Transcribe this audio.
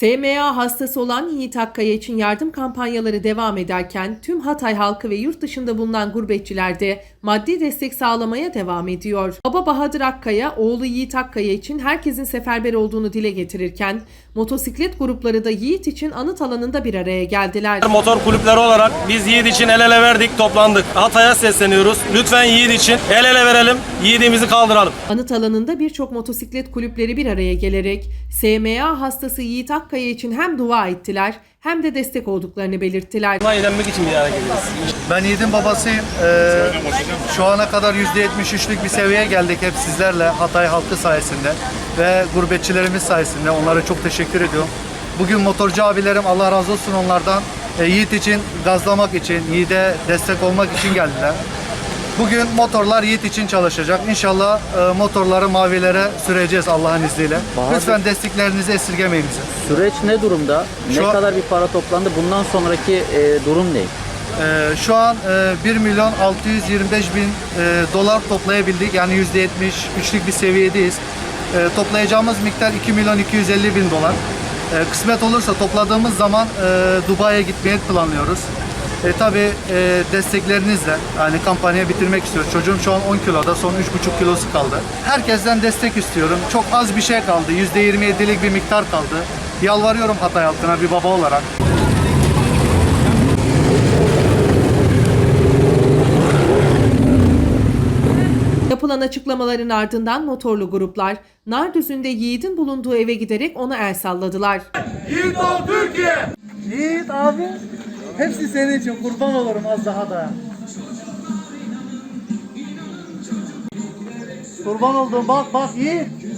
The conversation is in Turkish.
SMA hastası olan Yiğit Akkaya için yardım kampanyaları devam ederken tüm Hatay halkı ve yurt dışında bulunan gurbetçiler de maddi destek sağlamaya devam ediyor. Baba Bahadır Akkaya, oğlu Yiğit Akkaya için herkesin seferber olduğunu dile getirirken motosiklet grupları da Yiğit için anıt alanında bir araya geldiler. Motor kulüpleri olarak biz Yiğit için el ele verdik, toplandık. Hatay'a sesleniyoruz. Lütfen Yiğit için el ele verelim, Yiğit'imizi kaldıralım. Anıt alanında birçok motosiklet kulüpleri bir araya gelerek SMA hastası Yiğit Akkaya için hem dua ettiler hem de destek olduklarını belirttiler. Buna eğlenmek için bir araya geliyoruz. Ben Yiğit'in babasıyım. Ee, şu ana kadar %73'lük bir seviyeye geldik hep sizlerle Hatay halkı sayesinde ve gurbetçilerimiz sayesinde. Onlara çok teşekkür ediyorum. Bugün motorcu abilerim Allah razı olsun onlardan. e, Yiğit için gazlamak için, Yiğit'e destek olmak için geldiler. Bugün motorlar Yiğit için çalışacak. İnşallah e, motorları mavilere süreceğiz Allah'ın izniyle. Bahadır- Lütfen desteklerinizi esirgemeyin bize. Süreç ne durumda? Şu ne an- kadar bir para toplandı? Bundan sonraki e, durum ne? Ee, şu an e, 1 milyon 625 bin e, dolar toplayabildik. Yani %73'lük bir seviyedeyiz. E, toplayacağımız miktar 2 milyon 250 bin dolar. E, kısmet olursa topladığımız zaman e, Dubai'ye gitmeyi planlıyoruz. E, tabii e, desteklerinizle yani kampanyayı bitirmek istiyoruz. Çocuğum şu an 10 kiloda, son 3,5 kilosu kaldı. Herkesten destek istiyorum. Çok az bir şey kaldı. %27'lik bir miktar kaldı. Yalvarıyorum Hatay halkına bir baba olarak. Yapılan açıklamaların ardından motorlu gruplar Nardüzü'nde Yiğit'in bulunduğu eve giderek ona el salladılar. Yiğit abi hepsi senin için kurban olurum az daha da. Kurban oldum bak bak Yiğit.